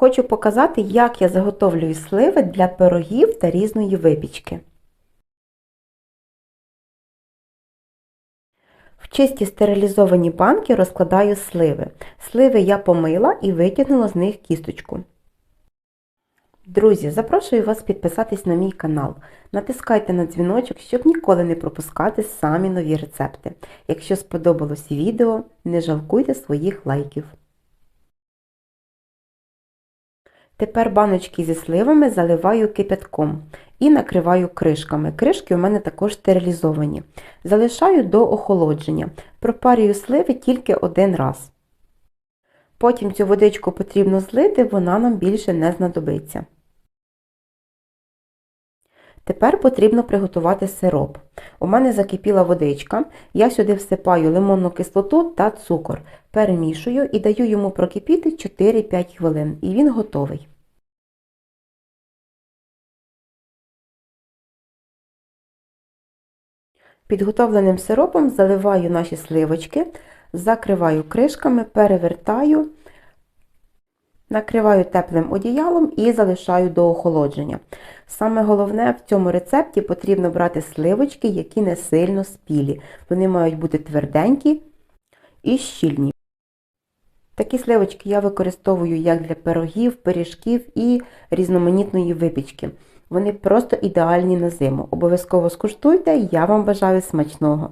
Хочу показати, як я заготовлюю сливи для пирогів та різної випічки. В чисті стерилізовані банки розкладаю сливи. Сливи я помила і витягнула з них кісточку. Друзі, запрошую вас підписатись на мій канал. Натискайте на дзвіночок, щоб ніколи не пропускати самі нові рецепти. Якщо сподобалось відео, не жалкуйте своїх лайків. Тепер баночки зі сливами заливаю кипятком і накриваю кришками. Кришки у мене також стерилізовані. Залишаю до охолодження. Пропарюю сливи тільки один раз. Потім цю водичку потрібно злити, вона нам більше не знадобиться. Тепер потрібно приготувати сироп. У мене закипіла водичка, я сюди всипаю лимонну кислоту та цукор, перемішую і даю йому прокипіти 4-5 хвилин, і він готовий. Підготовленим сиропом заливаю наші сливочки, закриваю кришками, перевертаю, накриваю теплим одіялом і залишаю до охолодження. Саме головне в цьому рецепті потрібно брати сливочки, які не сильно спілі. Вони мають бути тверденькі і щільні. Такі сливочки я використовую як для пирогів, пиріжків і різноманітної випічки. Вони просто ідеальні на зиму. Обов'язково скуштуйте, я вам бажаю смачного!